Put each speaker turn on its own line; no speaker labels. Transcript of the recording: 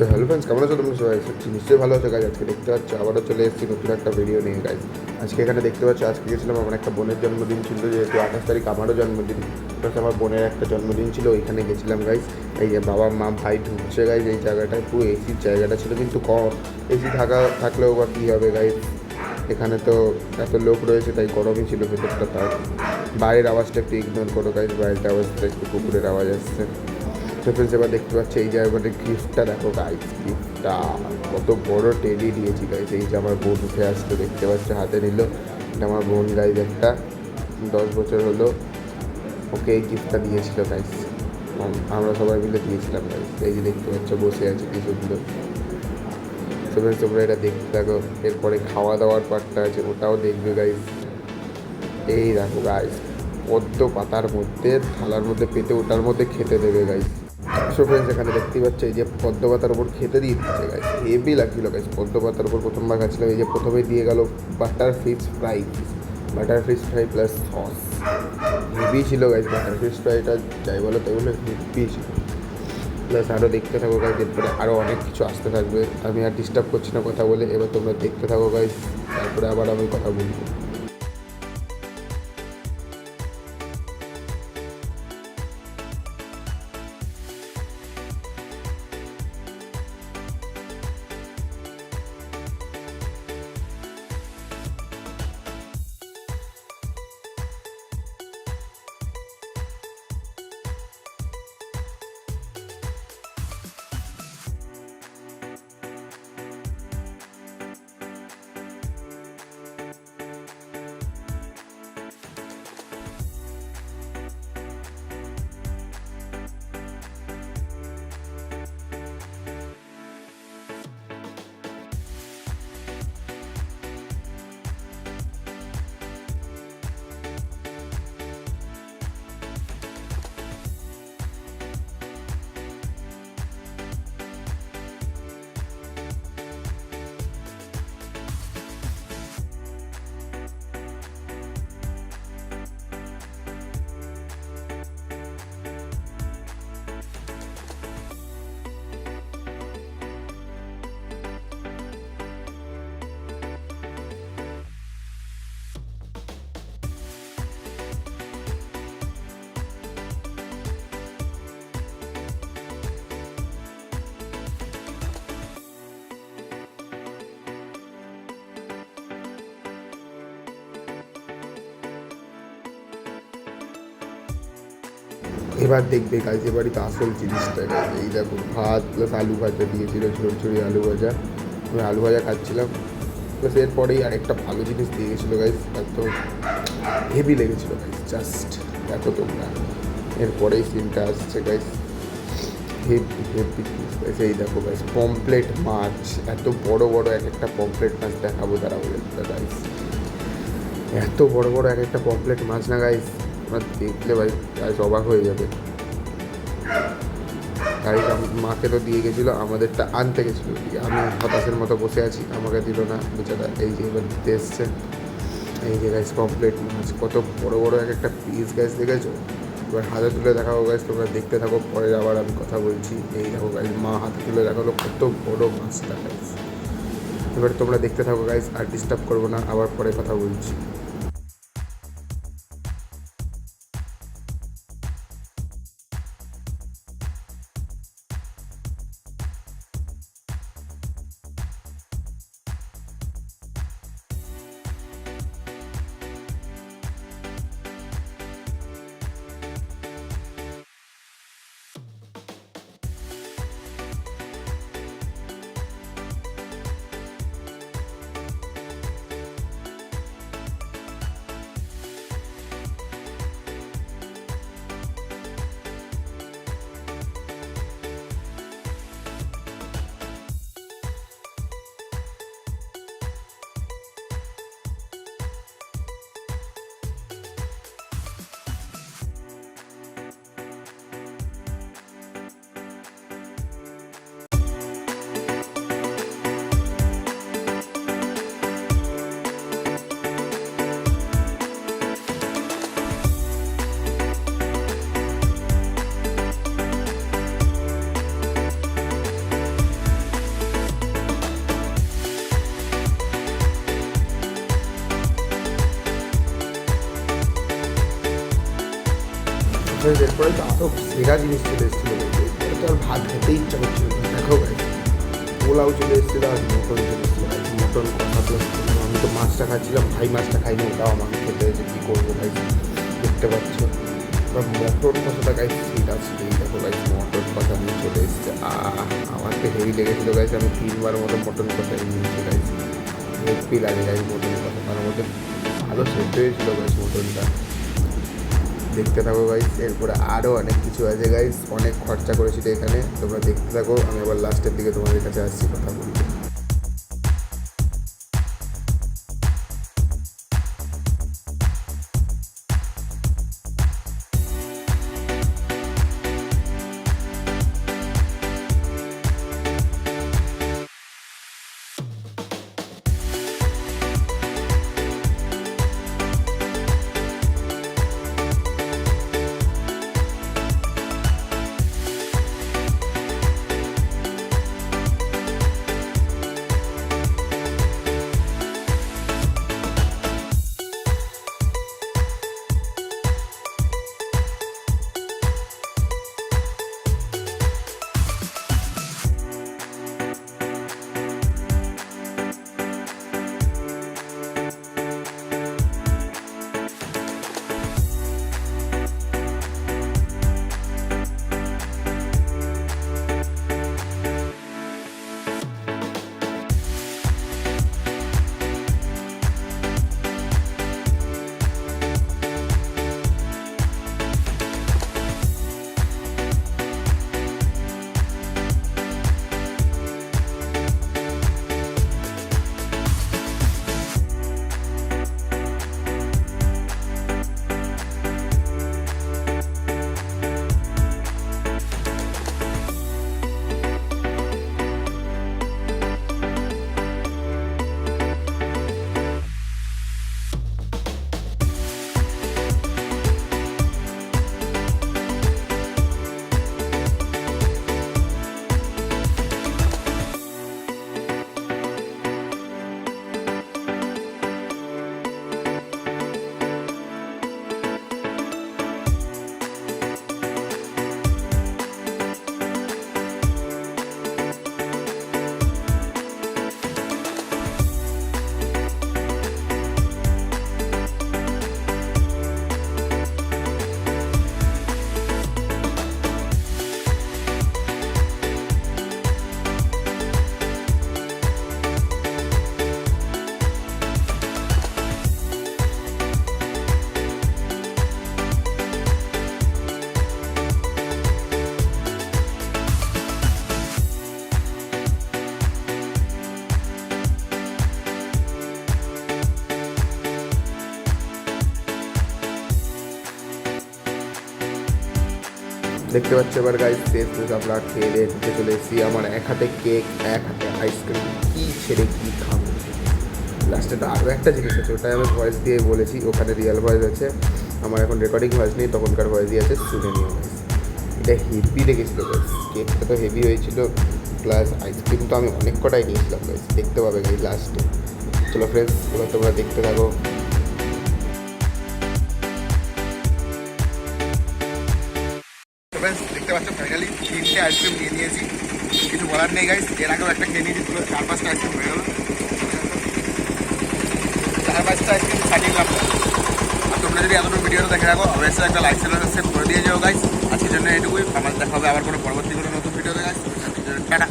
So hello friends কেমন আছো? তোমরা সবাই নিশ্চয়ই ভালো আছো গাছ আজকে দেখতে পাচ্ছ, আবারও চলে এসেছি নতুন একটা ভিডিও নিয়ে গাইজ আজকে এখানে দেখতে পাচ্ছ, আজকে গেছিলাম আমার একটা বোনের জন্মদিন ছিল, যেহেতু আঠাশ তারিখ আমারও জন্মদিন। প্লাস আমার বোনের একটা জন্মদিন ছিল, ওইখানে গেছিলাম গাইজ এই যে বাবা, মা, ভাই ঢুকছে গাইজ এই জায়গাটায়, পুরো এসির জায়গাটা ছিল, কিন্তু কম। এসি থাকা, থাকলেও বা কী হবে গাইজ এখানে তো এত লোক রয়েছে, তাই গরমই ছিল ভেতরটা তার বাইরের আওয়াজটা একটু ইগনোর করো গাইজ বাইরের আওয়াজটা একটু কুকুরের আওয়াজ আসছে। ফ্রেন্ডস এবার দেখতে পাচ্ছি এই যে এবারে গিফটটা দেখো গাইজ গিফটটা কত বড় টেডি দিয়েছি গাইস এই যে আমার বোন উঠে আসতো দেখতে পাচ্ছি হাতে নিল। এটা আমার বোন গাইজ একটা দশ বছর হলো ওকে এই গিফটটা দিয়েছিল গাইস আমরা সবাই মিলে দিয়েছিলাম গাইস এই যে দেখতে পাচ্ছ, বসে আছে কি সুন্দর। তো তোমরা এটা দেখতে থাকো। এরপরে খাওয়া দাওয়ার পার্টটা আছে, ওটাও দেখবে গাইস এই দেখো গাইস পদ্ম পাতার মধ্যে, থালার মধ্যে, পেতে ওটার মধ্যে খেতে দেবে গাইজ সো ফ্রেন্ডস এখানে দেখতেই পাচ্ছ, এই যে পদ্ম পাতার উপর খেতে দিয়ে দিচ্ছে গাইজ হেভি লাগছিল গাইজ পদ্ম পাতার উপর প্রথমবার খাচ্ছিলাম, এই যে প্রথমে দিয়ে গেল butter fish fry butter fish fry plus sauce heavy ছিল গাইজ বাটার ফিশ ফ্রাইটা যাই বলো তাই বলে হেভি ছিল। প্লাস আরও দেখতে থাকো গাইজ এরপরে আরও অনেক কিছু আসতে থাকবে। আমি আর ডিস্টার্ব করছি না কথা বলে, এবার তোমরা দেখতে থাকো গাইজ তারপরে আবার আমি কথা বলব। এবার দেখবে গাইজ এবারই তো আসল জিনিসটা। এই দেখো ভাত প্লাস আলু ভাজা দিয়েছিল ঝুড়ি ঝুড়ি আলু ভাজা। আমি আলু ভাজা খাচ্ছিলাম। প্লাস এরপরেই আরেকটা ভালো জিনিস দিয়ে গেছিল গাইজ এত হেভি লেগেছিলো গাইজ জাস্ট দেখো তোমরা। এরপরেই সিনটা আসছে গাইজ হেভি হেভি গাইজ এই দেখো গাইজ পমপ্লেট মাছ, এত বড় বড় এক একটা পমপ্লেট মাছ দেখাবো দাঁড়াবো গাইজ এত বড় বড় এক একটা পমপ্লেট মাছ না গাইজ তোমরা দেখলে ভাই গাইজ অবাক হয়ে যাবে। গাড়ি মাকে তো দিয়ে গেছিল, আমাদেরটা আনতে গেছিল। আমি হতাশের মতো বসে আছি, আমাকে দিল না। বেচারা এই যে এবার দিতে এসছে। এই যে গাইজ কমপ্লিট মাছ। কত বড় বড় এক একটা পিস গাছ দেখেছ? এবার হাতে তুলে দেখাবো গাছ তোমরা দেখতে থাকো পরে আবার আমি কথা বলছি। এই দেখো গাইজ মা হাতে তুলে দেখাল, কত বড় মাছটা গাইজ এবার তোমরা দেখতে থাকো গাইজ আর ডিস্টার্ব করব না, আবার পরে কথা বলছি। তারপরে এরপরে তো আরও সেরা জিনিস চলে এসেছিল তো আর ভাত খেতে ইচ্ছা করছিল। দেখো ভাই, পোলাও চলে এসেছিল আর মটন চলে এসেছিল। ভাই মটন প্লাস আমি তো মাছটা খাচ্ছিলাম, ভাই মাছটা খাইনি, ওটাও আমাকে খেতে হয়েছে কী করব ভাই? দেখতে পাচ্ছ? এবার মটন কষাটা গাইছে সেটা এই দেখো গাইস মটন কষা নিয়ে চলে এসেছে। আমার তো হেভি লেগেছিলো গাইছে আমি তিনবার মতো মটন কষা নিয়েছি গাইছি হেভি লাগে গাইস মটন কষা তার মধ্যে ভালো সেদ্ধ হয়েছিল গাইস মটনটা। দেখতে থাকো গাইস এরপরে আরও অনেক কিছু আছে গাইস অনেক খরচা করেছিল এখানে, তোমরা দেখতে থাকো, আমি আবার লাস্টের দিকে তোমাদের কাছে আসছি, কথা বলতে দেখতে পাচ্ছ এবার গাইস শেষ শেষ আমরা খেয়ে দিয়ে চলে এসেছি। আমার এক হাতে কেক এক হাতে আইসক্রিম কী ছেড়ে কী খাব? লাস্টে তো আরও একটা জিনিস আছে, ওটাই আমি ভয়েস দিয়ে বলেছি। ওখানে রিয়েল ভয়েস আছে। আমার এখন রেকর্ডিং ভয়েস নেই, তখনকার ভয়েসই আছে শুনে নিও guys। এটা হেভি লেগেছিলো গাইস কেকটা তো হেভি হয়েছিল প্লাস আইসক্রিম তো আমি অনেক কটাই নিয়েছিলাম গাইস দেখতে পাবে গাই লাস্টে চলো ফ্রেন্ডস তোমরা দেখতে থাকো। দেখতে পাচ্ছ ফাইনালি তিনটে আইসক্রিম নিয়ে নিয়েছি। কিছু বলার নেই গাইস এর আগেও একটা খেয়ে নিয়েছি, পুরো চার পাঁচটা আইসক্রিম হয়ে গেলো। চার পাঁচটা আইসক্রিম খাটিয়ে নিলাম আর তোমরা যদি এতটুকু ভিডিও দেখে রাখো অবশ্যই একটা লাইক চ্যানেল আছে, করে দিয়ে যাও গাইস আজকের জন্য এটুকুই আমার দেখা হবে আবার কোনো পরবর্তী কোনো নতুন ভিডিওতে গাইস টাটা।